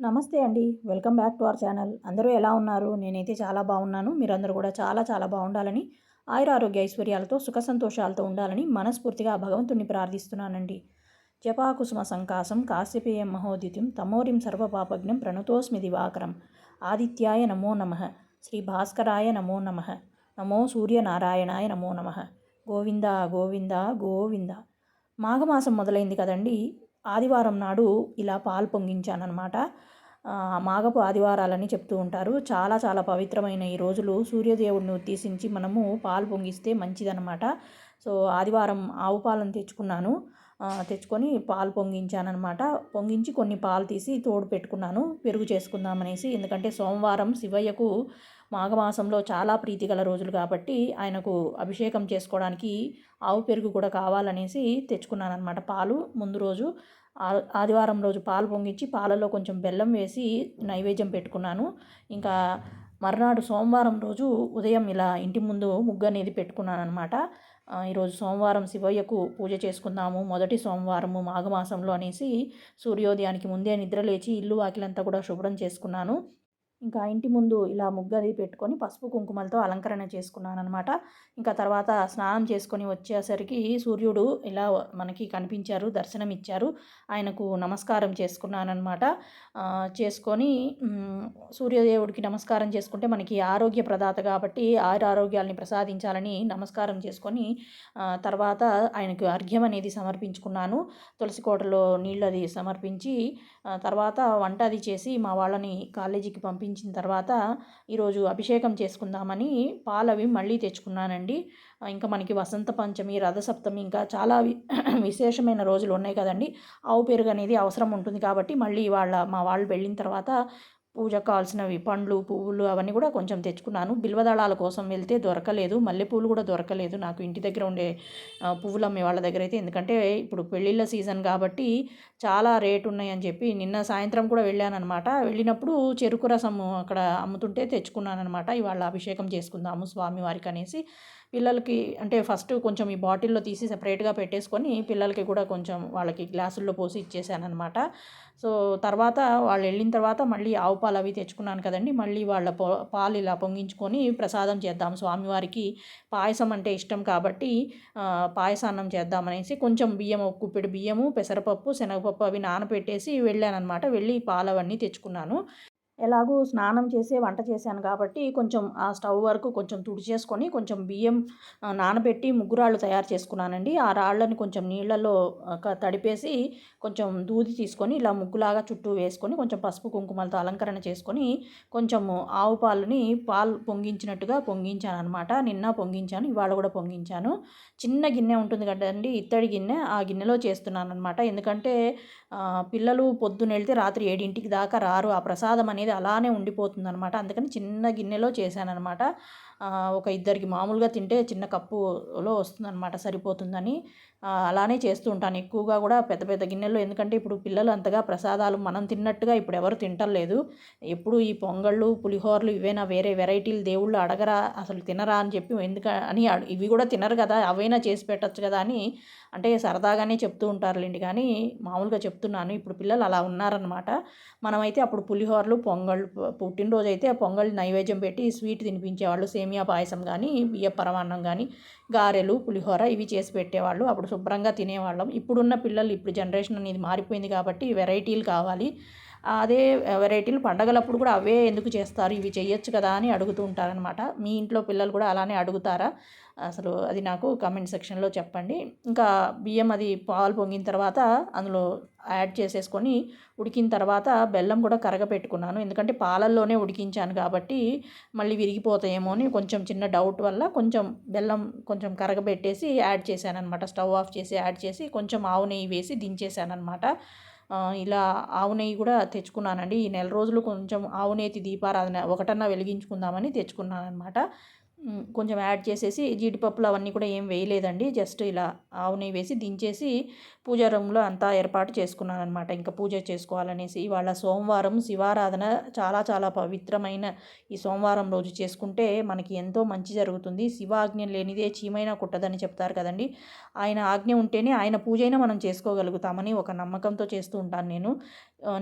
నమస్తే అండి. Welcome back to our channel. అందరూ ఎలా ఉన్నారు? నేనైతే చాలా బాగున్నాను. మీరందరూ కూడా చాలా చాలా బాగుండాలని ఆయుర ఆరోగ్య ఐశ్వర్యాలతో సుఖ సంతోషాలతో ఉండాలని మనస్ఫూర్తిగా భగవంతుణ్ణి ప్రార్థిస్తున్నానండి. జపాకుసుమ సంకాసం కాశ్యపేయం మహోదిత్యం తమోరిం సర్వపాపజ్ఞం ప్రణతోస్మి దివాకరం ఆదిత్యాయ నమో నమ శ్రీ భాస్కరాయ నమో నమ నమో సూర్యనారాయణాయ నమో నమ గోవింద గోవింద గోవింద. మాఘమాసం మొదలైంది కదండి. ఆదివారం నాడు ఇలా పాలు పొంగించానమాట మాగపు ఆదివారాలని చెప్తూ ఉంటారు. చాలా చాలా పవిత్రమైన ఈ రోజులు. సూర్యదేవుడిని ఉద్దేశించి మనము పాలు పొంగిస్తే మంచిదనమాట సో ఆదివారం ఆవు పాలను తెచ్చుకున్నాను. తెచ్చుకొని పాలు పొంగించానమాట పొంగించి కొన్ని పాలు తీసి తోడు పెట్టుకున్నాను. పెరుగు చేసుకుందామనేసి. ఎందుకంటే సోమవారం శివయ్యకు మాఘమాసంలో చాలా ప్రీతి గల రోజులు కాబట్టి ఆయనకు అభిషేకం చేసుకోవడానికి ఆవు పెరుగు కూడా కావాలనేసి తెచ్చుకున్నాను అనమాట పాలు. ముందు రోజు ఆదివారం రోజు పాలు పొంగించి పాలలో కొంచెం బెల్లం వేసి నైవేద్యం పెట్టుకున్నాను. ఇంకా మర్నాడు సోమవారం రోజు ఉదయం ఇలా ఇంటి ముందు ముగ్గు అనేది పెట్టుకున్నాను అనమాట ఈరోజు సోమవారం శివయ్యకు పూజ చేసుకుందాము మొదటి సోమవారము మాఘమాసంలో అనేసి సూర్యోదయానికి ముందే నిద్ర లేచి ఇల్లు వాకిలంతా కూడా శుభ్రం చేసుకున్నాను. ఇంకా ఇంటి ముందు ఇలా ముగ్గది పెట్టుకొని పసుపు కుంకుమలతో అలంకరణ చేసుకున్నాను అనమాట ఇంకా తర్వాత స్నానం చేసుకొని వచ్చేసరికి సూర్యుడు ఇలా మనకి కనిపించారు దర్శనం ఇచ్చారు ఆయనకు నమస్కారం చేసుకున్నానమాట చేసుకొని సూర్యదేవుడికి నమస్కారం చేసుకుంటే మనకి ఆరోగ్య ప్రదాత కాబట్టి ఆరు ఆరోగ్యాలని ప్రసాదించాలని నమస్కారం చేసుకొని తర్వాత ఆయనకు అర్ఘ్యం అనేది సమర్పించుకున్నాను. తులసి కోటలో నీళ్ళు అది సమర్పించి తర్వాత వంట అది చేసి మా వాళ్ళని కాలేజీకి పంపించి పంపించిన తర్వాత ఈరోజు అభిషేకం చేసుకుందామని పాలవి మళ్ళీ తెచ్చుకున్నానండి. ఇంకా మనకి వసంత పంచమి రథసప్తమి ఇంకా చాలా విశేషమైన రోజులు ఉన్నాయి కదండి. ఆవు పెరుగు అనేది అవసరం ఉంటుంది కాబట్టి మళ్ళీ వాళ్ళ మా వాళ్ళు వెళ్ళిన తర్వాత పూజకు కావాల్సినవి పండ్లు పువ్వులు అవన్నీ కూడా కొంచెం తెచ్చుకున్నాను. బిల్వదళాల కోసం వెళ్తే దొరకలేదు. మల్లెపూలు కూడా దొరకలేదు. నాకు ఇంటి దగ్గర ఉండే పువ్వులు అమ్మే వాళ్ళ దగ్గర అయితే. ఎందుకంటే ఇప్పుడు పెళ్ళిళ్ళ సీజన్ కాబట్టి చాలా రేటు ఉన్నాయని చెప్పి నిన్న సాయంత్రం కూడా వెళ్ళానమాట వెళ్ళినప్పుడు చెరుకు రసం అక్కడ అమ్ముతుంటే తెచ్చుకున్నాను అనమాట ఇవాళ అభిషేకం చేసుకుందాము స్వామివారికి అనేసి. పిల్లలకి అంటే ఫస్ట్ కొంచెం ఈ బాటిల్లో తీసి సపరేట్గా పెట్టేసుకొని పిల్లలకి కూడా కొంచెం వాళ్ళకి గ్లాసుల్లో పోసి ఇచ్చేసానమాట సో తర్వాత వాళ్ళు వెళ్ళిన తర్వాత మళ్ళీ ఆవు పాలు అవి తెచ్చుకున్నాను కదండి. మళ్ళీ వాళ్ళ పాలు ఇలా పొంగించుకొని ప్రసాదం చేద్దాం. స్వామివారికి పాయసం అంటే ఇష్టం కాబట్టి పాయసాన్నం చేద్దామనేసి కొంచెం బియ్యం ఒక కుప్పెడు బియ్యము పెసరపప్పు శనగపప్పు అవి నానబెట్టేసి వెళ్ళానమాట వెళ్ళి పాలు అవన్నీ తెచ్చుకున్నాను. ఎలాగూ స్నానం చేసి వంట చేశాను కాబట్టి కొంచెం ఆ స్టవ్ వరకు కొంచెం తుడిచేసుకొని కొంచెం బియ్యం నానబెట్టి ముగ్గురాళ్ళు తయారు చేసుకున్నానండి. ఆ రాళ్ళని కొంచెం నీళ్ళలో తడిపేసి కొంచెం దూది తీసుకొని ఇలా ముగ్గులాగా చుట్టూ వేసుకొని కొంచెం పసుపు కుంకుమలతో అలంకరణ చేసుకొని కొంచెము ఆవు పాలని పాలు పొంగించినట్టుగా పొంగించాను అనమాట నిన్న పొంగించాను ఇవాళ కూడా పొంగించాను. చిన్న గిన్నె ఉంటుంది కదండి ఇత్తడి గిన్నె ఆ గిన్నెలో చేస్తున్నాను అనమాట ఎందుకంటే పిల్లలు పొద్దున వెళ్తే రాత్రి ఏడింటికి దాకా రారు. ఆ ప్రసాదం అనేది అలానే ఉండిపోతుంది అనమాట అందుకని చిన్న గిన్నెలో చేశానమాట ఒక ఇద్దరికి మామూలుగా తింటే చిన్న కప్పులో వస్తుందన్నమాట సరిపోతుందని. అలానే చేస్తూ ఉంటాను. ఎక్కువగా కూడా పెద్ద పెద్ద గిన్నెలో ఎందుకంటే ఇప్పుడు పిల్లలు అంతగా ప్రసాదాలు మనం తిన్నట్టుగా ఇప్పుడు ఎవరు తింటలేదు ఎప్పుడు ఈ పొంగళ్ళు పులిహోరలు ఇవేనా వేరే వెరైటీలు దేవుళ్ళు అడగరా అసలు తినరా అని చెప్పి ఎందుక అని ఇవి కూడా తినరు కదా అవైనా చేసి పెట్టచ్చు కదా అని అంటే సరదాగానే చెప్తూ ఉంటారులేండి. కానీ మామూలుగా చెప్తున్నాను. ఇప్పుడు పిల్లలు అలా ఉన్నారనమాట మనమైతే అప్పుడు పులిహోరలు పొంగల్ పుట్టినరోజు అయితే పొంగల్ నైవేద్యం పెట్టి స్వీట్ తినిపించేవాళ్ళు. సేమియా పాయసం కానీ బియ్య పరమాన్నం కానీ గారెలు పులిహోర ఇవి చేసి పెట్టేవాళ్ళు. అప్పుడు శుభ్రంగా తినేవాళ్ళం. ఇప్పుడున్న పిల్లలు ఇప్పుడు జనరేషన్ అనేది మారిపోయింది కాబట్టి వెరైటీలు కావాలి. అదే వెరైటీలు పండగలప్పుడు కూడా అవే ఎందుకు చేస్తారు? ఇవి చేయొచ్చు కదా అని అడుగుతూ ఉంటారనమాట మీ ఇంట్లో పిల్లలు కూడా అలానే అడుగుతారా? అసలు అది నాకు కామెంట్ సెక్షన్లో చెప్పండి. ఇంకా బియ్యం అది పాలు పొంగిన తర్వాత అందులో యాడ్ చేసేసుకొని ఉడికిన తర్వాత బెల్లం కూడా కరగపెట్టుకున్నాను. ఎందుకంటే పాలల్లోనే ఉడికించాను కాబట్టి మళ్ళీ విరిగిపోతాయేమో అని కొంచెం చిన్న డౌట్ వల్ల కొంచెం బెల్లం కొంచెం కరగబెట్టేసి యాడ్ చేశాను అనమాట స్టవ్ ఆఫ్ చేసి యాడ్ చేసి కొంచెం ఆవు నెయ్యి వేసి దించేసాను అనమాట ఇలా ఆవు నెయ్యి కూడా తెచ్చుకున్నానండి. ఈ నెల రోజులు కొంచెం ఆవు నేతి దీపారాధన ఒకటన్నా వెలిగించుకుందామని తెచ్చుకున్నాను అనమాట కొంచెం యాడ్ చేసేసి జీడిపప్పులు అవన్నీ కూడా ఏం వేయలేదండి. జస్ట్ ఇలా ఆవు నెయ్యి వేసి దించేసి పూజా రూమ్లో అంతా ఏర్పాటు చేసుకున్నాను అనమాట ఇంకా పూజ చేసుకోవాలనేసి ఇవాళ సోమవారం శివారాధన చాలా చాలా పవిత్రమైన ఈ సోమవారం రోజు చేసుకుంటే మనకి ఎంతో మంచి జరుగుతుంది. శివాజ్ఞ లేనిదే చీమైనా కుట్టదని చెప్తారు కదండి. ఆయన ఆజ్ఞ ఉంటేనే ఆయన పూజ అయినా మనం చేసుకోగలుగుతామని ఒక నమ్మకంతో చేస్తూ ఉంటాను నేను.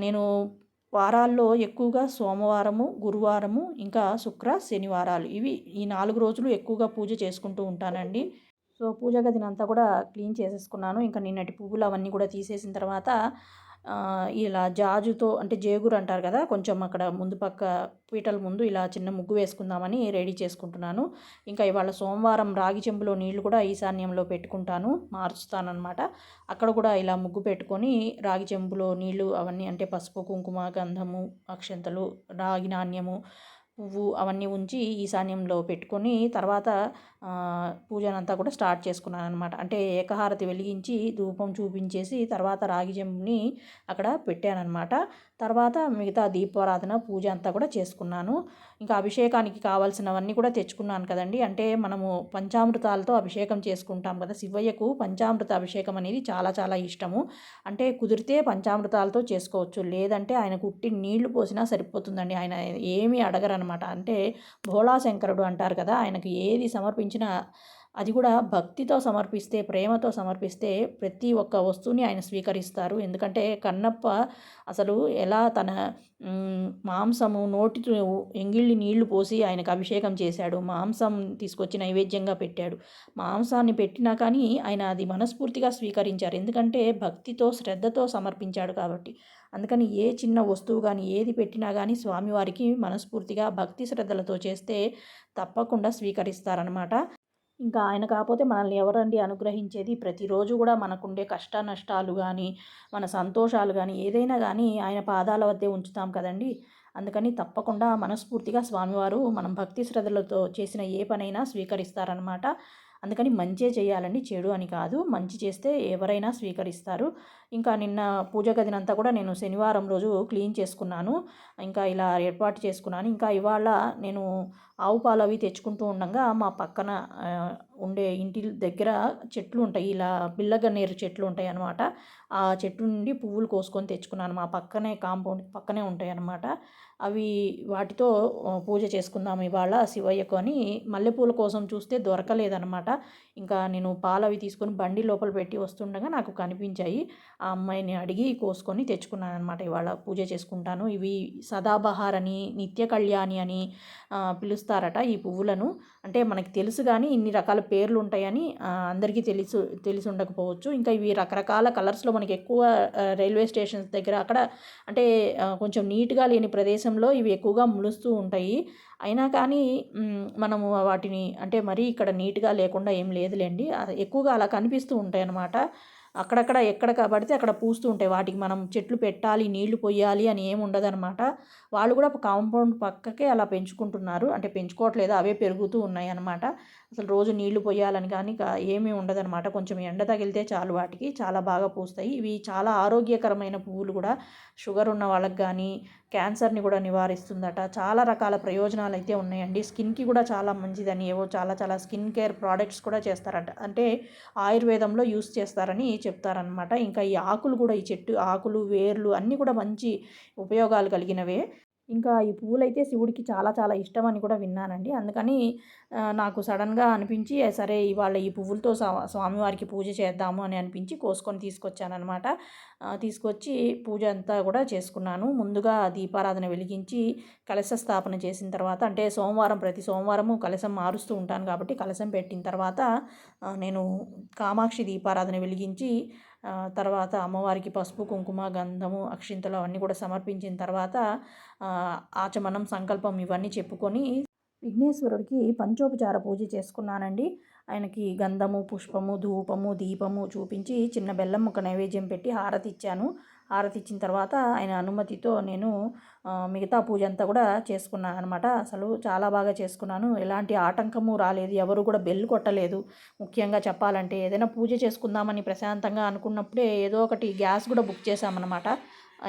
నేను వారాల్లో ఎక్కువగా సోమవారము గురువారము ఇంకా శుక్ర శనివారాలు. ఇవి ఈ నాలుగు రోజులు ఎక్కువగా పూజ చేసుకుంటూ ఉంటానండి. సో పూజా గదిని అంతా కూడా క్లీన్ చేసేసుకున్నాను. ఇంకా నిన్నటి పువ్వులు అవన్నీ కూడా తీసేసిన తర్వాత ఇలా జాజుతో అంటే జేగురు అంటారు కదా కొంచెం అక్కడ ముందు పక్క పీటల ముందు ఇలా చిన్న ముగ్గు వేసుకుందామని రెడీ చేసుకుంటున్నాను. ఇంకా ఇవాళ సోమవారం రాగి చెంబులో నీళ్ళు కూడా ఈశాన్యంలో పెట్టుకుంటాను మార్చుతానమాట అక్కడ కూడా ఇలా ముగ్గు పెట్టుకొని రాగి చెంబులో నీళ్ళు అవన్నీ అంటే పసుపు కుంకుమ గంధము అక్షంతలు రాగి నాణ్యము పువ్వు అవన్నీ ఉంచి ఈశాన్యంలో పెట్టుకొని తర్వాత పూజనంతా కూడా స్టార్ట్ చేసుకున్నాను అనమాట అంటే ఏకహారతి వెలిగించి ధూపం చూపించేసి తర్వాత రాగి జంబుని అక్కడ పెట్టానన్నమాట. తర్వాత మిగతా దీపారాధన పూజ అంతా కూడా చేసుకున్నాను. ఇంకా అభిషేకానికి కావాల్సినవన్నీ కూడా తెచ్చుకున్నాను కదండి. అంటే మనము పంచామృతాలతో అభిషేకం చేసుకుంటాం కదా. శివయ్యకు పంచామృత అభిషేకం అనేది చాలా చాలా ఇష్టము. అంటే కుదిరితే పంచామృతాలతో చేసుకోవచ్చు. లేదంటే ఆయన కుట్టి నీళ్ళు పోసినా సరిపోతుందండి. ఆయన ఏమీ అడగరనమాట అంటే భోళాశంకరుడు అంటారు కదా ఆయనకు ఏది సమర్పించినా అది కూడా భక్తితో సమర్పిస్తే ప్రేమతో సమర్పిస్తే ప్రతి ఒక్క వస్తువుని ఆయన స్వీకరిస్తారు. ఎందుకంటే కన్నప్ప అసలు ఎలా తన మాంసము నోటి ఎంగిళ్ళి నీళ్ళు పోసి ఆయనకు అభిషేకం చేశాడు. మాంసం తీసుకొచ్చి నైవేద్యంగా పెట్టాడు. మాంసాన్ని పెట్టినా కానీ ఆయన అది మనస్ఫూర్తిగా స్వీకరించారు. ఎందుకంటే భక్తితో శ్రద్ధతో సమర్పించాడు కాబట్టి. అందుకని ఏ చిన్న వస్తువు కానీ ఏది పెట్టినా కానీ స్వామివారికి మనస్ఫూర్తిగా భక్తి శ్రద్ధలతో చేస్తే తప్పకుండా స్వీకరిస్తారనమాట ఇంకా ఆయన కాకపోతే మనల్ని ఎవరండి అనుగ్రహించేది? ప్రతిరోజు కూడా మనకుండే కష్ట నష్టాలు కానీ మన సంతోషాలు కానీ ఏదైనా కానీ ఆయన పాదాల వద్దే ఉంచుతాం కదండి. అందుకని తప్పకుండా మనస్ఫూర్తిగా స్వామివారు మనం భక్తి శ్రద్ధలతో చేసిన ఏ పనైనా స్వీకరిస్తారనమాట అందుకని మంచే చేయాలండి చెడు అని కాదు. మంచి చేస్తే ఎవరైనా స్వీకరిస్తారు. ఇంకా నిన్న పూజ గదినంతా కూడా నేను శనివారం రోజు క్లీన్ చేసుకున్నాను. ఇంకా ఇలా ఏర్పాటు చేసుకున్నాను. ఇంకా ఇవాళ నేను ఆవు పాలు అవి తెచ్చుకుంటూ ఉండగా మా పక్కన ఉండే ఇంటి దగ్గర చెట్లు ఉంటాయి. ఇలా బిల్లగన్నేరు చెట్లు ఉంటాయి అన్నమాట. ఆ చెట్టు నుండి పువ్వులు కోసుకొని తెచ్చుకున్నాను. మా పక్కనే కాంపౌండ్ పక్కనే ఉంటాయి అన్నమాట. అవి వాటితో పూజ చేసుకుందాం ఇవాళ శివయ్యకు అని మల్లెపూల కోసం చూస్తే దొరకలేదన్నమాట. ఇంకా నేను పాలు అవి తీసుకొని బండి లోపల పెట్టి వస్తుండగా నాకు కనిపించాయి. ఆ అమ్మాయిని అడిగి కోసుకొని తెచ్చుకున్నాను అనమాట ఇవాళ పూజ చేసుకుంటాను. ఇవి సదాబహార్ అని నిత్య కళ్యాణి అని పిలుస్తారట ఈ పువ్వులను. అంటే మనకి తెలుసు కానీ ఇన్ని రకాల పేర్లు ఉంటాయని అందరికీ తెలుసు తెలిసి ఉండకపోవచ్చు. ఇంకా ఇవి రకరకాల కలర్స్లో మనకి ఎక్కువ రైల్వే స్టేషన్స్ దగ్గర అక్కడ అంటే కొంచెం నీట్గా లేని ప్రదేశంలో ఇవి ఎక్కువగా ములుస్తూ ఉంటాయి. అయినా కానీ మనము వాటిని అంటే మరీ ఇక్కడ నీట్గా లేకుండా ఏం లేదులేండి. ఎక్కువగా అలా కనిపిస్తూ ఉంటాయి అన్నమాట అక్కడక్కడ ఎక్కడ పడితే అక్కడ పూస్తూ ఉంటాయి. వాటికి మనం చెట్లు పెట్టాలి నీళ్ళు పొయ్యాలి అని ఏమి ఉండదన్నమాట. వాళ్ళు కూడా కాంపౌండ్ పక్కకే అలా పెంచుకుంటున్నారు. అంటే పెంచుకోవట్లేదు అవే పెరుగుతూ ఉన్నాయి అన్నమాట అసలు రోజు నీళ్ళు పోయాలని కానీ ఏమీ ఉండదనమాట కొంచెం ఎండ తగిలితే చాలు వాటికి. చాలా బాగా పూస్తాయి. ఇవి చాలా ఆరోగ్యకరమైన పువ్వులు కూడా. షుగర్ ఉన్న వాళ్ళకి కానీ క్యాన్సర్ని కూడా నివారిస్తుందట. చాలా రకాల ప్రయోజనాలు అయితే ఉన్నాయండి. స్కిన్కి కూడా చాలా మంచిదని ఏవో చాలా చాలా స్కిన్ కేర్ ప్రోడక్ట్స్ కూడా చేస్తారట. అంటే ఆయుర్వేదంలో యూస్ చేస్తారని చెప్తారనమాట ఇంకా ఈ ఆకులు కూడా ఈ చెట్టు ఆకులు వేర్లు అన్నీ కూడా మంచి ఉపయోగాలు కలిగినవే. ఇంకా ఈ పువ్వులైతే శివుడికి చాలా చాలా ఇష్టం అని కూడా విన్నానండి. అందుకని నాకు సడన్గా అనిపించి సరే ఇవాళ ఈ పువ్వులతో స్వామివారికి పూజ చేద్దాము అని అనిపించి కోసుకొని తీసుకొచ్చానమాట తీసుకొచ్చి పూజ అంతా కూడా చేసుకున్నాను. ముందుగా దీపారాధన వెలిగించి కలశ స్థాపన చేసిన తర్వాత అంటే సోమవారం ప్రతి సోమవారము కలశం మారుస్తూ ఉంటాను కాబట్టి కలశం పెట్టిన తర్వాత నేను కామాక్షి దీపారాధన వెలిగించి తర్వాత అమ్మవారికి పసుపు కుంకుమ గంధము అక్షింతలు అవన్నీ కూడా సమర్పించిన తర్వాత ఆచమనం సంకల్పం ఇవన్నీ చెప్పుకొని విఘ్నేశ్వరుడికి పంచోపచార పూజ చేసుకున్నానండి. ఆయనకి గంధము పుష్పము ధూపము దీపము చూపించి చిన్న బెల్లం ముక్క నైవేద్యం పెట్టి హారతి ఇచ్చాను. హారతి ఇచ్చిన తర్వాత ఆయన అనుమతితో నేను మిగతా పూజ అంతా కూడా చేసుకున్నాను అనమాట. అసలు చాలా బాగా చేసుకున్నాను. ఎలాంటి ఆటంకము రాలేదు. ఎవరు కూడా బెల్ కొట్టలేదు. ముఖ్యంగా చెప్పాలంటే ఏదైనా పూజ చేసుకుందామని ప్రశాంతంగా అనుకున్నప్పుడే ఏదో ఒకటి గ్యాస్ కూడా బుక్ చేశామన్నమాట.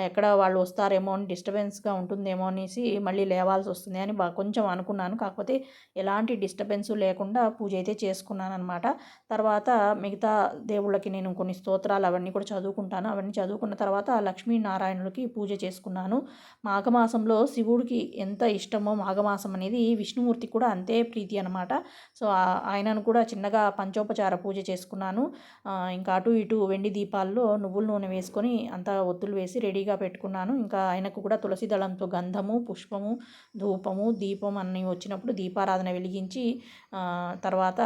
ఎక్కడ వాళ్ళు వస్తారేమో అని డిస్టర్బెన్స్గా ఉంటుందేమో అనేసి మళ్ళీ లేవాల్సి వస్తుంది అని బా కొంచెం అనుకున్నాను. కాకపోతే ఎలాంటి డిస్టర్బెన్స్ లేకుండా పూజ అయితే చేసుకున్నాను అనమాట తర్వాత మిగతా దేవుళ్ళకి నేను కొన్ని స్తోత్రాలు అవన్నీ కూడా చదువుకుంటాను. అవన్నీ చదువుకున్న తర్వాత లక్ష్మీనారాయణులకి పూజ చేసుకున్నాను. మాఘమాసంలో శివుడికి ఎంత ఇష్టమో మాఘమాసం అనేది విష్ణుమూర్తికి కూడా అంతే ప్రీతి అనమాట సో ఆయనను కూడా చిన్నగా పంచోపచార పూజ చేసుకున్నాను. ఇంకా అటు ఇటు వెండి దీపాల్లో నువ్వుల నూనె వేసుకొని అంతా ఒత్తులు వేసి రెడీ రెడీగా పెట్టుకున్నాను. ఇంకా ఆయనకు కూడా తులసి దళంతో గంధము పుష్పము ధూపము దీపం అన్నీ వచ్చినప్పుడు దీపారాధన వెలిగించి తర్వాత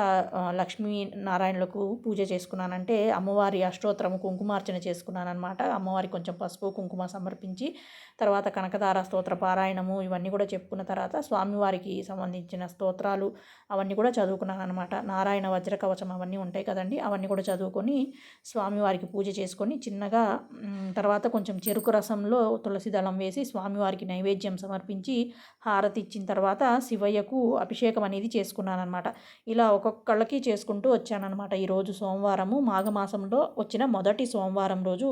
లక్ష్మీ నారాయణులకు పూజ చేసుకున్నానంటే అమ్మవారి అష్టోత్తరము కుంకుమార్చన చేసుకున్నాను అనమాట అమ్మవారికి కొంచెం పసుపు కుంకుమ సమర్పించి తర్వాత కనకదార స్తోత్ర పారాయణము ఇవన్నీ కూడా చెప్పుకున్న తర్వాత స్వామివారికి సంబంధించిన స్తోత్రాలు అవన్నీ కూడా చదువుకున్నాను అనమాట నారాయణ వజ్ర కవచం అవన్నీ ఉంటాయి కదండి. అవన్నీ కూడా చదువుకొని స్వామివారికి పూజ చేసుకొని చిన్నగా తర్వాత కొంచెం చెరుకు రసంలో తులసి దళం వేసి స్వామివారికి నైవేద్యం సమర్పించి హారతి ఇచ్చిన తర్వాత శివయ్యకు అభిషేకం అనేది చేసుకున్నాను అనమాట ఇలా ఒక్కొక్కళ్ళకి చేసుకుంటూ వచ్చానమాట ఈరోజు సోమవారము మాఘమాసంలో వచ్చిన మొదటి సోమవారం రోజు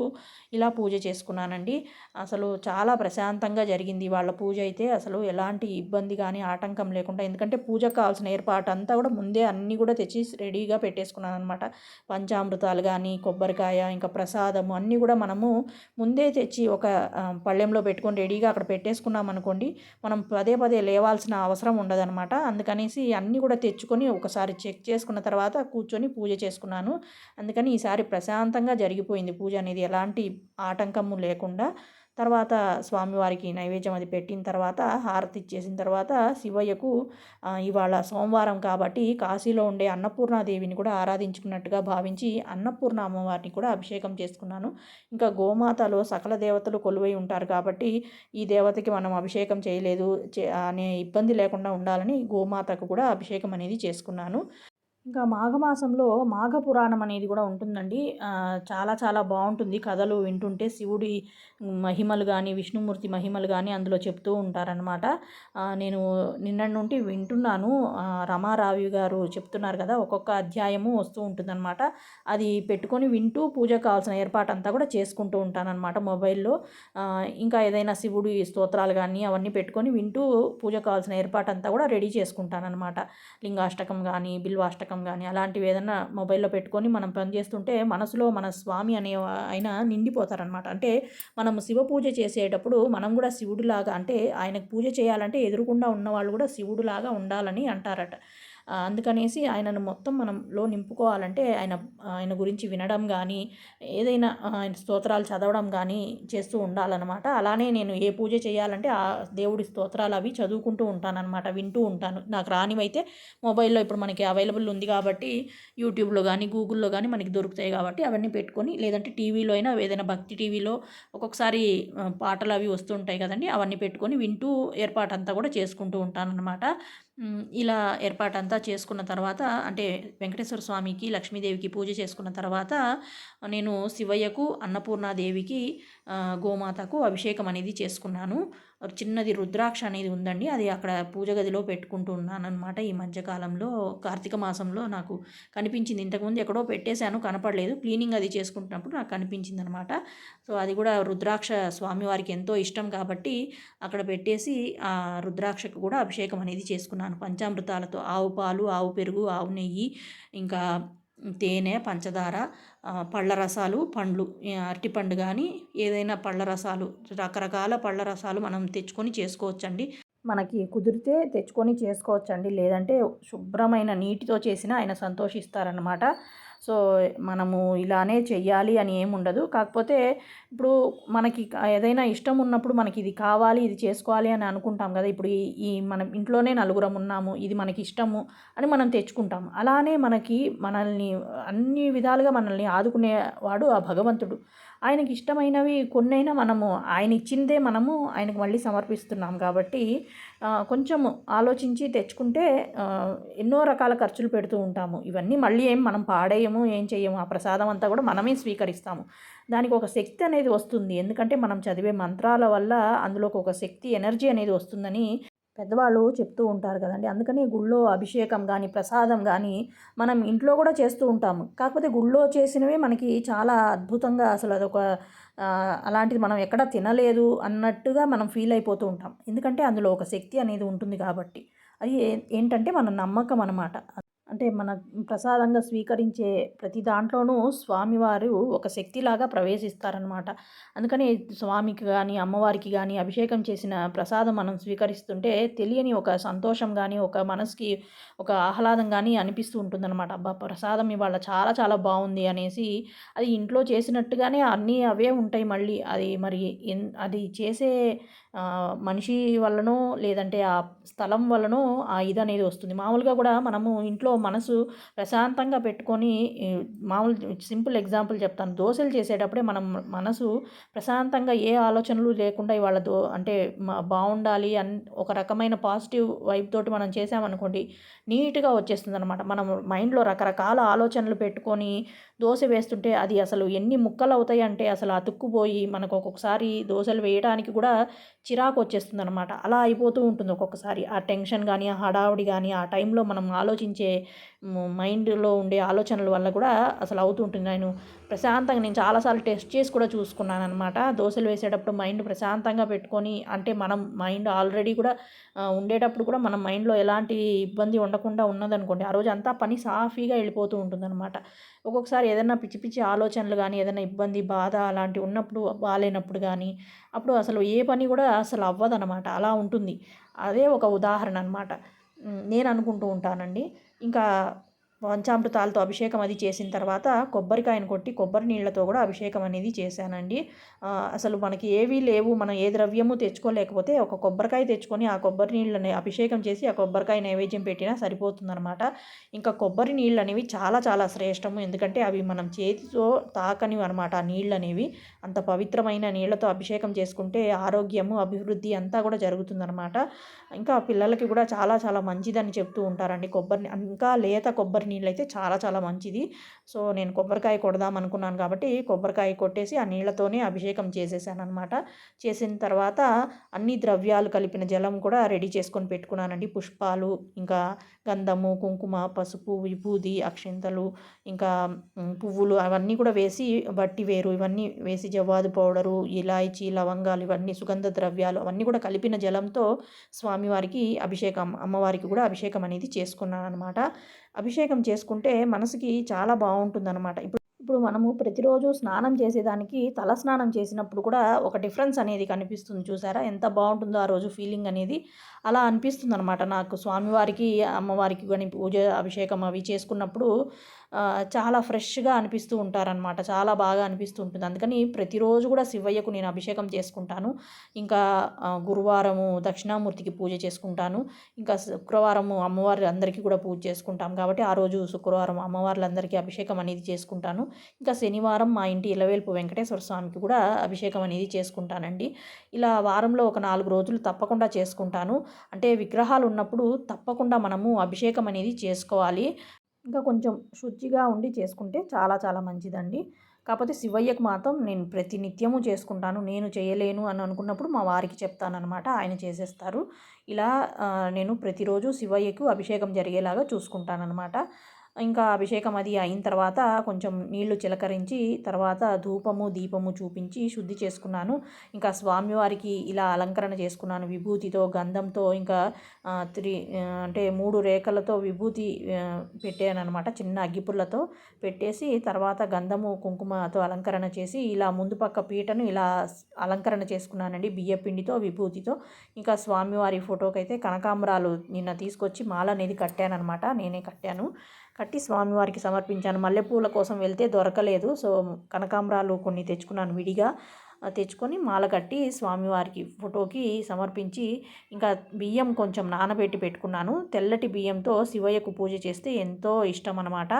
ఇలా పూజ చేసుకున్నానండి. అసలు చాలా ప్రశాంతంగా జరిగింది. వాళ్ళ పూజ అయితే అసలు ఎలాంటి ఇబ్బంది కానీ ఆటంకం లేకుండా ఎందుకంటే పూజకు కావాల్సిన ఏర్పాటు అంతా కూడా ముందే అన్నీ కూడా తెచ్చి రెడీగా పెట్టేసుకున్నాను అనమాట పంచామృతాలు కానీ కొబ్బరికాయ ఇంకా ప్రసాదము అన్నీ కూడా మనము ముందే తెచ్చి ఒక పళ్ళెంలో పెట్టుకొని రెడీగా అక్కడ పెట్టేసుకున్నాం అనుకోండి మనం పదే పదే లేవాల్సిన అవసరం ఉండదనమాట అందుకనేసి అన్నీ కూడా తెచ్చుకొని ఒకసారి చెక్ చేసుకున్న తర్వాత కూర్చొని పూజ చేసుకున్నాను. అందుకని ఈసారి ప్రశాంతంగా జరిగిపోయింది పూజ అనేది. ఎలాంటి ఆటంకము లేకుండా తర్వాత స్వామివారికి నైవేద్యం అది పెట్టిన తర్వాత హారతి ఇచ్చేసిన తర్వాత శివయ్యకు ఇవాళ సోమవారం కాబట్టి కాశీలో ఉండే అన్నపూర్ణాదేవిని కూడా ఆరాధించుకున్నట్టుగా భావించి అన్నపూర్ణ అమ్మవారిని కూడా అభిషేకం చేసుకున్నాను. ఇంకా గోమాతలో సకల దేవతలు కొలువై ఉంటారు కాబట్టి ఈ దేవతకి మనం అభిషేకం చేయలేదు. అనే ఇబ్బంది లేకుండా ఉండాలని గోమాతకు కూడా అభిషేకం అనేది చేసుకున్నాను. ఇంకా మాఘమాసంలో మాఘపురాణం అనేది కూడా ఉంటుందండి. చాలా చాలా బాగుంటుంది. కథలు వింటుంటే శివుడి మహిమలు కానీ విష్ణుమూర్తి మహిమలు కానీ అందులో చెప్తూ ఉంటారనమాట నేను నిన్న నుండి వింటున్నాను. రమారావి గారు చెప్తున్నారు కదా ఒక్కొక్క అధ్యాయము వస్తూ ఉంటుందన్నమాట. అది పెట్టుకొని వింటూ పూజ కావాల్సిన ఏర్పాటు అంతా కూడా చేసుకుంటూ ఉంటానన్నమాట మొబైల్లో. ఇంకా ఏదైనా శివుడి స్తోత్రాలు కానీ అవన్నీ పెట్టుకొని వింటూ పూజ కావాల్సిన ఏర్పాటు అంతా కూడా రెడీ చేసుకుంటానన్నమాట. లింగాష్టకం కానీ బిల్వాష్టకం కానీ అలాంటివి ఏదైనా మొబైల్లో పెట్టుకొని మనం పనిచేస్తుంటే మనసులో మన స్వామి అనే ఆయన నిండిపోతారనమాట అంటే మన శివ పూజ చేసేటప్పుడు మనం కూడా శివుడిలాగా అంటే ఆయనకు పూజ చేయాలంటే ఎదురుకుండా ఉన్న వాళ్ళు కూడా శివుడిలాగా ఉండాలని అంటారట. అందుకనేసి ఆయనను మొత్తం మనంలో నింపుకోవాలంటే ఆయన ఆయన గురించి వినడం కానీ ఏదైనా ఆయన స్తోత్రాలు చదవడం కానీ చేస్తూ ఉండాలన్నమాట. అలానే నేను ఏ పూజ చేయాలంటే ఆ దేవుడి స్తోత్రాలు అవి చదువుకుంటూ ఉంటానన్నమాట వింటూ ఉంటాను. నాకు రానివైతే మొబైల్లో ఇప్పుడు మనకి అవైలబుల్ ఉంది కాబట్టి యూట్యూబ్లో కానీ గూగుల్లో కానీ మనకి దొరుకుతాయి కాబట్టి అవన్నీ పెట్టుకొని లేదంటే టీవీలో అయినా ఏదైనా భక్తి టీవీలో ఒక్కొక్కసారి పాటలు అవి వస్తుంటాయి కదండి అవన్నీ పెట్టుకొని వింటూ ఏర్పాటు అంతా కూడా చేసుకుంటూ ఉంటానన్నమాట. ఇలా ఏర్పాటంతా చేసుకున్న తర్వాత అంటే వెంకటేశ్వర స్వామికి లక్ష్మీదేవికి పూజ చేసుకున్న తర్వాత నేను శివయ్యకు అన్నపూర్ణాదేవికి గోమాతకు అభిషేకం అనేది చేసుకున్నాను చిన్నది రుద్రాక్ష అనేది ఉందండి. అది అక్కడ పూజ గదిలో పెట్టుకుంటూ ఉన్నాను అనమాట ఈ మధ్యకాలంలో కార్తీక మాసంలో నాకు కనిపించింది. ఇంతకుముందు ఎక్కడో పెట్టేశాను కనపడలేదు. క్లీనింగ్ అది చేసుకుంటున్నప్పుడు నాకు కనిపించింది అనమాట సో అది కూడా రుద్రాక్ష స్వామివారికి ఎంతో ఇష్టం కాబట్టి అక్కడ పెట్టేసి ఆ రుద్రాక్షకు కూడా అభిషేకం అనేది చేసుకున్నాను. పంచామృతాలతో ఆవు పాలు ఆవు పెరుగు ఆవు నెయ్యి ఇంకా తేనె పంచదార పళ్ళ రసాలు పండ్లు అరటిపండు కానీ ఏదైనా పళ్ళ రసాలు రకరకాల పళ్ళ రసాలు మనం తెచ్చుకొని చేసుకోవచ్చండి. మనకి కుదిరితే తెచ్చుకొని చేసుకోవచ్చండి. లేదంటే శుభ్రమైన నీటితో చేసిన ఆయన సంతోషిస్తారనమాట సో మనము ఇలానే చెయ్యాలి అని ఏమి ఉండదు. కాకపోతే ఇప్పుడు మనకి ఏదైనా ఇష్టం ఉన్నప్పుడు మనకి ఇది కావాలి ఇది చేసుకోవాలి అని అనుకుంటాం కదా. ఇప్పుడు ఈ ఈ మనం ఇంట్లోనే నలుగురం ఉన్నాము ఇది మనకి ఇష్టము అని మనం తెచ్చుకుంటాం. అలానే మనకి మనల్ని అన్ని విధాలుగా మనల్ని ఆదుకునేవాడు ఆ భగవంతుడు. ఆయనకి ఇష్టమైనవి కొన్నైనా మనము ఆయన ఇచ్చిందే మనము ఆయనకు మళ్ళీ సమర్పిస్తున్నాం కాబట్టి కొంచెము ఆలోచించి తెచ్చుకుంటే ఎన్నో రకాల ఖర్చులు పెడుతూ ఉంటాము. ఇవన్నీ మళ్ళీ ఏం మనం పాడేయము ఏం చేయము ఆ ప్రసాదం అంతా కూడా మనమే స్వీకరిస్తాము. దానికి ఒక శక్తి అనేది వస్తుంది. ఎందుకంటే మనం చదివే మంత్రాల వల్ల అందులోకి ఒక శక్తి ఎనర్జీ అనేది వస్తుందని పెద్దవాళ్ళు చెప్తూ ఉంటారు కదండి. అందుకని గుళ్ళో అభిషేకం కానీ ప్రసాదం కానీ మనం ఇంట్లో కూడా చేస్తూ ఉంటాము. కాకపోతే గుళ్ళో చేసినవి మనకి చాలా అద్భుతంగా అసలు అదొక అలాంటిది మనం ఎక్కడ తినలేదు అన్నట్టుగా మనం ఫీల్ అయిపోతూ ఉంటాం. ఎందుకంటే అందులో ఒక శక్తి అనేది ఉంటుంది కాబట్టి. అది ఏంటంటే మన నమ్మకం అనమాట అంటే మన ప్రసాదంగా స్వీకరించే ప్రతి దాంట్లోనూ స్వామివారు ఒక శక్తిలాగా ప్రవేశిస్తారనమాట అందుకని స్వామికి కానీ అమ్మవారికి కానీ అభిషేకం చేసిన ప్రసాదం మనం స్వీకరిస్తుంటే తెలియని ఒక సంతోషం కానీ ఒక మనసుకి ఒక ఆహ్లాదం కానీ అనిపిస్తూ ఉంటుందన్నమాట. అబ్బా ప్రసాదం ఇవాళ చాలా చాలా బాగుంది అనేసి అది ఇంట్లో చేసినట్టుగానే అన్నీ అవే ఉంటాయి మళ్ళీ. అది మరి ఎన్ అది చేసే మనిషి వల్లనో లేదంటే ఆ స్థలం వల్లనో ఆ ఇది అనేది వస్తుంది. మామూలుగా కూడా మనము ఇంట్లో మనసు ప్రశాంతంగా పెట్టుకొని మామూలు సింపుల్ ఎగ్జాంపుల్ చెప్తాను. దోశలు చేసేటప్పుడే మనం మనసు ప్రశాంతంగా ఏ ఆలోచనలు లేకుండా ఇవాళ దో అంటే బాగుండాలి అన్ ఒక రకమైన పాజిటివ్ వైబ్ తోటి మనం చేసామనుకోండి నీట్గా వచ్చేస్తుంది అనమాట మనం మైండ్లో రకరకాల ఆలోచనలు పెట్టుకొని దోశ వేస్తుంటే అది అసలు ఎన్ని ముక్కలు అవుతాయి అంటే అసలు అతుక్కుపోయి మనకు ఒక్కొక్కసారి దోశలు వేయడానికి కూడా చిరాకు వచ్చేస్తుంది అనమాట అలా అయిపోతూ ఉంటుంది ఒక్కొక్కసారి. ఆ టెన్షన్ కానీ ఆ హడావుడి కానీ ఆ టైంలో మనం ఆలోచించే మైండ్లో ఉండే ఆలోచనల వల్ల కూడా అసలు అవుతుంటుంది నేను ప్రశాంతంగా నేను చాలాసార్లు టెస్ట్ చేసి కూడా చూసుకున్నాను అనమాట దోశలు వేసేటప్పుడు మైండ్ ప్రశాంతంగా పెట్టుకొని అంటే మనం మైండ్ ఆల్రెడీ కూడా ఉండేటప్పుడు కూడా మన మైండ్లో ఎలాంటి ఇబ్బంది ఉండకుండా ఉన్నదనుకోండి ఆ రోజు అంతా పని సాఫీగా వెళ్ళిపోతూ ఉంటుందన్నమాట. ఒక్కొక్కసారి ఏదైనా పిచ్చి పిచ్చి ఆలోచనలు కానీ ఏదైనా ఇబ్బంది బాధ అలాంటివి ఉన్నప్పుడు బాగాలేనప్పుడు కానీ అప్పుడు అసలు ఏ పని కూడా అసలు అవ్వదనమాట అలా ఉంటుంది. అదే ఒక ఉదాహరణ అనమాట నేను అనుకుంటూ ఉంటానండి. ఇంకా పంచామృతాలతో అభిషేకం అది చేసిన తర్వాత కొబ్బరికాయను కొట్టి కొబ్బరి నీళ్ళతో కూడా అభిషేకం అనేది చేశానండి. అసలు మనకి ఏవీ లేవు. మనం ఏ ద్రవ్యము తెచ్చుకోలేకపోతే ఒక కొబ్బరికాయ తెచ్చుకొని ఆ కొబ్బరి నీళ్ళని అభిషేకం చేసి ఆ కొబ్బరికాయ నైవేద్యం పెట్టినా సరిపోతుందనమాట ఇంకా కొబ్బరి నీళ్ళు అనేవి చాలా చాలా శ్రేష్టము. ఎందుకంటే అవి మనం చేతితో తాకనివి అనమాట ఆ నీళ్ళు అనేవి అంత పవిత్రమైన నీళ్ళతో అభిషేకం చేసుకుంటే ఆరోగ్యము అభివృద్ధి అంతా కూడా జరుగుతుందనమాట ఇంకా పిల్లలకి కూడా చాలా చాలా మంచిదని చెప్తూ ఉంటారండి. కొబ్బరి ఇంకా లేత కొబ్బరి నీళ్ళు అయితే చాలా చాలా మంచిది. సో నేను కొబ్బరికాయ కొడదాం అనుకున్నాను కాబట్టి కొబ్బరికాయ కొట్టేసి ఆ నీళ్ళతోనే అభిషేకం చేసేసాను అనమాట చేసిన తర్వాత అన్ని ద్రవ్యాలు కలిపిన జలం కూడా రెడీ చేసుకొని పెట్టుకున్నానండి. పుష్పాలు ఇంకా గంధము కుంకుమ పసుపు విభూది అక్షింతలు ఇంకా పువ్వులు అవన్నీ కూడా వేసి బట్టి వేరు. ఇవన్నీ వేసి జవ్వాదు పౌడరు ఇలాయచి లవంగాలు ఇవన్నీ సుగంధ ద్రవ్యాలు అవన్నీ కూడా కలిపిన జలంతో స్వామివారికి అభిషేకం అమ్మవారికి కూడా అభిషేకం అనేది చేసుకున్నాను అనమాట అభిషేకం చేసుకుంటే మనసుకి చాలా బాగుంటుందన్నమాట. ఇప్పుడు ఇప్పుడు మనము ప్రతిరోజు స్నానం చేసేదానికి తల స్నానం చేసినప్పుడు కూడా ఒక డిఫరెన్స్ అనేది కనిపిస్తుంది చూసారా? ఎంత బాగుంటుందో ఆ రోజు ఫీలింగ్ అనేది అలా అనిపిస్తుంది అనమాట నాకు. స్వామివారికి అమ్మవారికి కానీ పూజ అభిషేకం అవి చేసుకున్నప్పుడు చాలా ఫ్రెష్గా అనిపిస్తూ ఉంటారనమాట చాలా బాగా అనిపిస్తూ ఉంటుంది. అందుకని ప్రతిరోజు కూడా శివయ్యకు నేను అభిషేకం చేసుకుంటాను. ఇంకా గురువారము దక్షిణామూర్తికి పూజ చేసుకుంటాను. ఇంకా శుక్రవారము అమ్మవారి అందరికీ కూడా పూజ చేసుకుంటాం. కాబట్టి ఆ రోజు శుక్రవారం అమ్మవార్లందరికీ అభిషేకం అనేది చేసుకుంటాను. ఇంకా శనివారం మా ఇంటి ఇలవేల్పు వెంకటేశ్వర స్వామికి కూడా అభిషేకం అనేది చేసుకుంటానండి. ఇలా వారంలో ఒక నాలుగు రోజులు తప్పకుండా చేసుకుంటాను. అంటే విగ్రహాలు ఉన్నప్పుడు తప్పకుండా మనము అభిషేకం అనేది చేసుకోవాలి. ఇంకా కొంచెం శుచిగా ఉండి చేసుకుంటే చాలా చాలా మంచిదండి. కాకపోతే శివయ్యకు మాత్రం నేను ప్రతి నిత్యము చేసుకుంటాను నేను చేయలేను అని అనుకున్నప్పుడు మా వారికి చెప్తానమాట ఆయన చేసేస్తారు. ఇలా నేను ప్రతిరోజు శివయ్యకు అభిషేకం జరిగేలాగా చూసుకుంటానమాట ఇంకా అభిషేకం అది అయిన తర్వాత కొంచెం నీళ్ళు చిలకరించి తర్వాత ధూపము దీపము చూపించి శుద్ధి చేసుకున్నాను. ఇంకా స్వామివారికి ఇలా అలంకరణ చేసుకున్నాను. విభూతితో గంధంతో ఇంకా త్రీ అంటే మూడు రేఖలతో విభూతి పెట్టాను అనమాట చిన్న అగ్గిపుల్లతో పెట్టేసి తర్వాత గంధము కుంకుమతో అలంకరణ చేసి ఇలా ముందు పక్క పీటను ఇలా అలంకరణ చేసుకున్నానండి. బియ్యపిండితో విభూతితో. ఇంకా స్వామివారి ఫోటోకి అయితే కనకాంబరాలు నిన్న తీసుకొచ్చి మాల అనేది కట్టానమాట నేనే కట్టాను. కట్టి స్వామివారికి సమర్పించాను. మల్లెపూల కోసం వెళ్తే దొరకలేదు. సో కనకాంబరాలు కొన్ని తెచ్చుకున్నాను విడిగా. తెచ్చుకొని మాల కట్టి స్వామివారికి ఫోటోకి సమర్పించి ఇంకా బియ్యం కొంచెం నానబెట్టి పెట్టుకున్నాను. తెల్లటి బియ్యంతో శివయ్యకు పూజ చేస్తే ఎంతో ఇష్టం అనమాట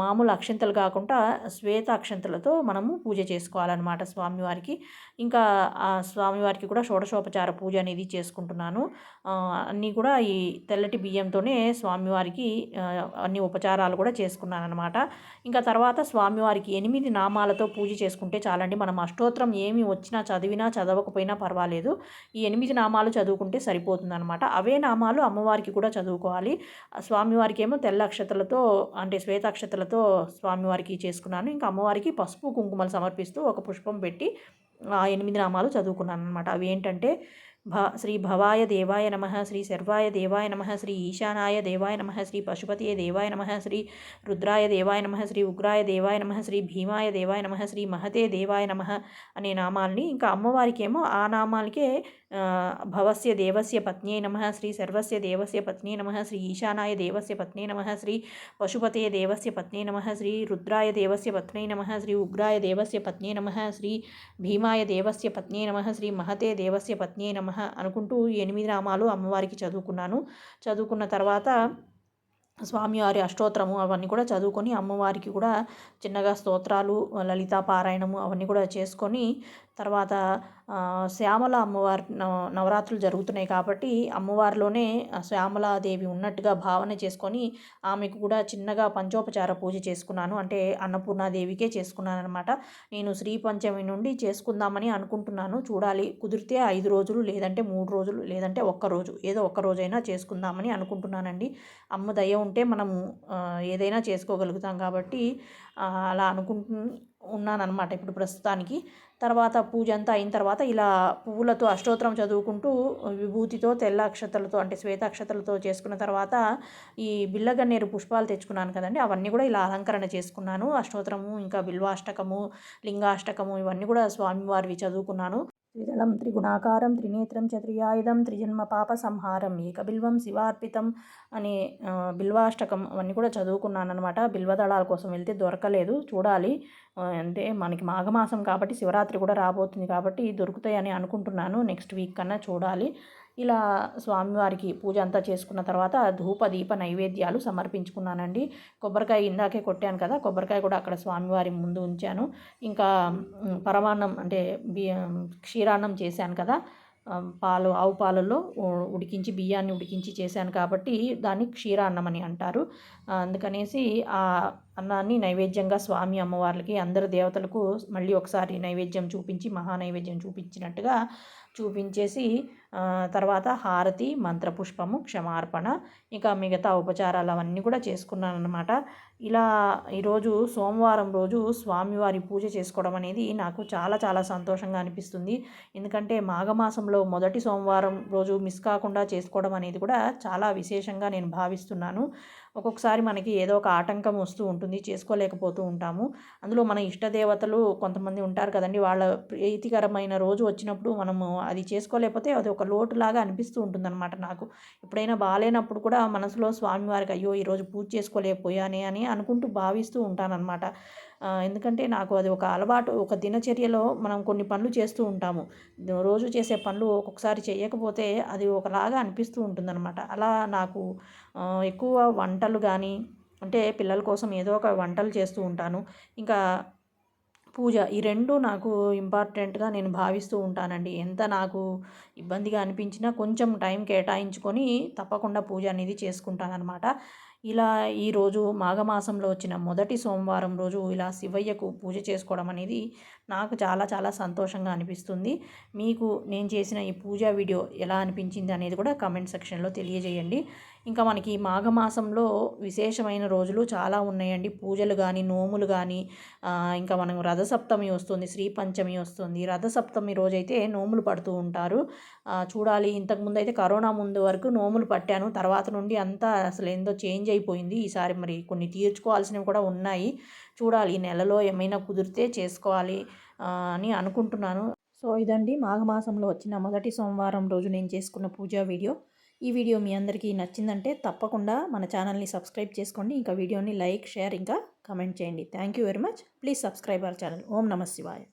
మామూలు అక్షంతలు కాకుండా శ్వేత అక్షంతలతో మనము పూజ చేసుకోవాలన్నమాట స్వామివారికి. ఇంకా స్వామివారికి కూడా షోడశోపచార పూజ అనేది చేసుకుంటున్నాను. అన్నీ కూడా ఈ తెల్లటి బియ్యంతోనే స్వామివారికి అన్ని ఉపచారాలు కూడా చేసుకున్నాను అనమాట ఇంకా తర్వాత స్వామివారికి ఎనిమిది నామాలతో పూజ చేసుకుంటే చాలండి. మనం అష్టోత్తరం ఏమి వచ్చినా చదివినా చదవకపోయినా పర్వాలేదు. ఈ ఎనిమిది నామాలు చదువుకుంటే సరిపోతుందనమాట అవే నామాలు అమ్మవారికి కూడా చదువుకోవాలి. స్వామివారికి ఏమో తెల్ల అక్షతలతో అంటే శ్వేతాక్షతలతో స్వామివారికి చేసుకున్నాను. ఇంకా అమ్మవారికి పసుపు కుంకుమలు సమర్పిస్తూ ఒక పుష్పం పెట్టి ఆ ఎనిమిది నామాలు చదువుకున్నాను అనమాట అవి ఏంటంటే భ శ్రీ భవాయ దేవాయ నమ శ్రీ సర్వాయ దేవాయ నమ శ్రీ ఈశానాయ దేవాయ నమ శ్రీ పశుపతియ దేవాయ నమ శ్రీ రుద్రాయ దేవాయ నమ శ్రీ ఉగ్రాయ దేవాయ నమ శ్రీ భీమాయ దేవాయ నమ శ్రీ మహతే దేవాయ నమ అనే నామాల్ని ఇంకా అమ్మవారికి ఏమో ఆ నామాలకే భవస్య దేవస్య పత్నే నమ శ్రీ సర్వస్య దేవస్య పత్నే నమ శ్రీ ఈశానాయ దేవస్య పత్నే నమ శ్రీ పశుపతే దేవస్య పత్నే నమ శ్రీ రుద్రాయ దేవస్య పత్నే నమ శ్రీ ఉగ్రాయ దేవస్య పత్ని నమ శ్రీ భీమాయ దేవస్య పత్నే నమ శ్రీ మహతే దేవస్య పత్నే నమ అనుకుంటూ ఎనిమిది నామాలు అమ్మవారికి చదువుకున్నాను. చదువుకున్న తర్వాత స్వామివారి అష్టోత్తరము అవన్నీ కూడా చదువుకొని అమ్మవారికి కూడా చిన్నగా స్తోత్రాలు లలితా పారాయణము అవన్నీ కూడా చేసుకొని తర్వాత శ్యామల అమ్మవారి నవరాత్రులు జరుగుతున్నాయి కాబట్టి అమ్మవారిలోనే శ్యామలాదేవి ఉన్నట్టుగా భావన చేసుకొని ఆమెకు కూడా చిన్నగా పంచోపచార పూజ చేసుకున్నాను. అంటే అన్నపూర్ణాదేవికే చేసుకున్నాను అనమాట నేను శ్రీ పంచమి నుండి చేసుకుందామని అనుకుంటున్నాను. చూడాలి కుదిరితే ఐదు రోజులు లేదంటే మూడు రోజులు లేదంటే ఒక్క రోజు ఏదో ఒక్క రోజైనా చేసుకుందామని అనుకుంటున్నానండి. అమ్మ దయ ఉంటే మనము ఏదైనా చేసుకోగలుగుతాం కాబట్టి అలా అనుకుంటు ఉన్నానన్నమాట ఇప్పుడు ప్రస్తుతానికి. తర్వాత పూజ అంతా అయిన తర్వాత ఇలా పువ్వులతో అష్టోత్తరం చదువుకుంటూ విభూతితో తెల్ల అక్షతలతో అంటే శ్వేత అక్షతలతో చేసుకున్న తర్వాత ఈ బిల్లగన్నేరు పుష్పాలు తెచ్చుకున్నాను కదండి. అవన్నీ కూడా ఇలా అలంకరణ చేసుకున్నాను. అష్టోత్తరము ఇంకా బిల్వాష్టకము లింగాష్టకము ఇవన్నీ కూడా స్వామివారివి చదువుకున్నాను. త్రిదళం త్రిగుణాకారం త్రినేత్రం చతుర్యాయుధం త్రిజన్మ పాప సంహారం ఏకబిల్వం శివార్పితం అనే బిల్వాష్టకం అవన్నీ కూడా చదువుకున్నాను అనమాట బిల్వదళాల కోసం వెళ్తే దొరకలేదు. చూడాలి. అంటే మనకి మాఘమాసం కాబట్టి శివరాత్రి కూడా రాబోతుంది కాబట్టి దొరుకుతాయని అనుకుంటున్నాను. నెక్స్ట్ వీక్ కన్నా చూడాలి. ఇలా స్వామివారికి పూజ అంతా చేసుకున్న తర్వాత ధూప దీప నైవేద్యాలు సమర్పించుకున్నానండి. కొబ్బరికాయ ఇందాకే కొట్టాను కదా కొబ్బరికాయ కూడా అక్కడ స్వామివారి ముందు ఉంచాను. ఇంకా పరమాన్నం అంటే క్షీరాన్నం చేశాను కదా పాలు ఆవు పాలల్లో ఉడికించి బియ్యాన్ని ఉడికించి చేశాను కాబట్టి దాన్ని క్షీరాన్నం అని అంటారు. అందుకనేసి ఆ అన్నాన్ని నైవేద్యంగా స్వామి అమ్మవార్లకి అందరు దేవతలకు మళ్ళీ ఒకసారి నైవేద్యం చూపించి మహా నైవేద్యం చూపించినట్టుగా చూపించేసి తర్వాత హారతి మంత్రపుష్పము క్షమార్పణ ఇంకా మిగతా ఉపచారాలు అవన్నీ కూడా చేసుకున్నాను అనమాట ఇలా ఈరోజు సోమవారం రోజు స్వామివారి పూజ చేసుకోవడం అనేది నాకు చాలా చాలా సంతోషంగా అనిపిస్తుంది. ఎందుకంటే మాఘమాసంలో మొదటి సోమవారం రోజు మిస్ కాకుండా చేసుకోవడం అనేది కూడా చాలా విశేషంగా నేను భావిస్తున్నాను. ఒక్కొక్కసారి మనకి ఏదో ఒక ఆటంకం వస్తూ ఉంటుంది చేసుకోలేకపోతూ ఉంటాము. అందులో మన ఇష్టదేవతలు కొంతమంది ఉంటారు కదండి వాళ్ళ ప్రీతికరమైన రోజు వచ్చినప్పుడు మనము అది చేసుకోలేకపోతే అది ఒక లోటులాగా అనిపిస్తూ ఉంటుందన్నమాట నాకు. ఎప్పుడైనా బాగాలేనప్పుడు కూడా మనసులో స్వామివారికి అయ్యో ఈరోజు పూజ చేసుకోలేకపోయానే అని అనుకుంటూ భావిస్తూ ఉంటానన్నమాట. ఎందుకంటే నాకు అది ఒక అలవాటు ఒక దినచర్యలో మనం కొన్ని పనులు చేస్తూ ఉంటాము. రోజు చేసే పనులు ఒక్కొక్కసారి చేయకపోతే అది ఒకలాగా అనిపిస్తూ ఉంటుందన్నమాట. అలా నాకు ఎక్కువ వంటలు కానీ అంటే పిల్లల కోసం ఏదో ఒక వంటలు చేస్తూ ఉంటాను. ఇంకా పూజ ఈ రెండు నాకు ఇంపార్టెంట్గా నేను భావిస్తూ ఉంటానండి. ఎంత నాకు ఇబ్బందిగా అనిపించినా కొంచెం టైం కేటాయించుకొని తప్పకుండా పూజ అనేది చేసుకుంటానన్నమాట. ఇలా ఈరోజు మాఘమాసంలో వచ్చిన మొదటి సోమవారం రోజు ఇలా శివయ్యకు పూజ చేసుకోవడం అనేది నాకు చాలా చాలా సంతోషంగా అనిపిస్తుంది. మీకు నేను చేసిన ఈ పూజా వీడియో ఎలా అనిపించింది అనేది కూడా కమెంట్ సెక్షన్లో తెలియజేయండి. ఇంకా మనకి మాఘమాసంలో విశేషమైన రోజులు చాలా ఉన్నాయండి. పూజలు కానీ నోములు కానీ ఇంకా మనం రథసప్తమి వస్తుంది శ్రీ పంచమి వస్తుంది. రథసప్తమి రోజైతే నోములు పడుతూ ఉంటారు. చూడాలి. ఇంతకుముందు అయితే కరోనా ముందు వరకు నోములు పట్టాను. తర్వాత నుండి అంతా అసలు ఏందో చేంజ్ అయిపోయింది. ఈసారి మరి కొన్ని తీర్చుకోవాల్సినవి కూడా ఉన్నాయి. చూడాలి ఈ నెలలో ఏమైనా కుదిరితే చేసుకోవాలి అని అనుకుంటున్నాను. సో ఇదండి మాఘమాసంలో వచ్చిన మొదటి సోమవారం రోజు నేను చేసుకున్న పూజా వీడియో. ఈ వీడియో మీ అందరికీ నచ్చిందంటే తప్పకుండా మన ఛానల్ని సబ్స్క్రైబ్ చేసుకోండి ఇంకా వీడియోని లైక్ షేర్ ఇంకా కమెంట్ చేయండి. Thank you very much. Please subscribe our channel. ఓం నమ శివాయ.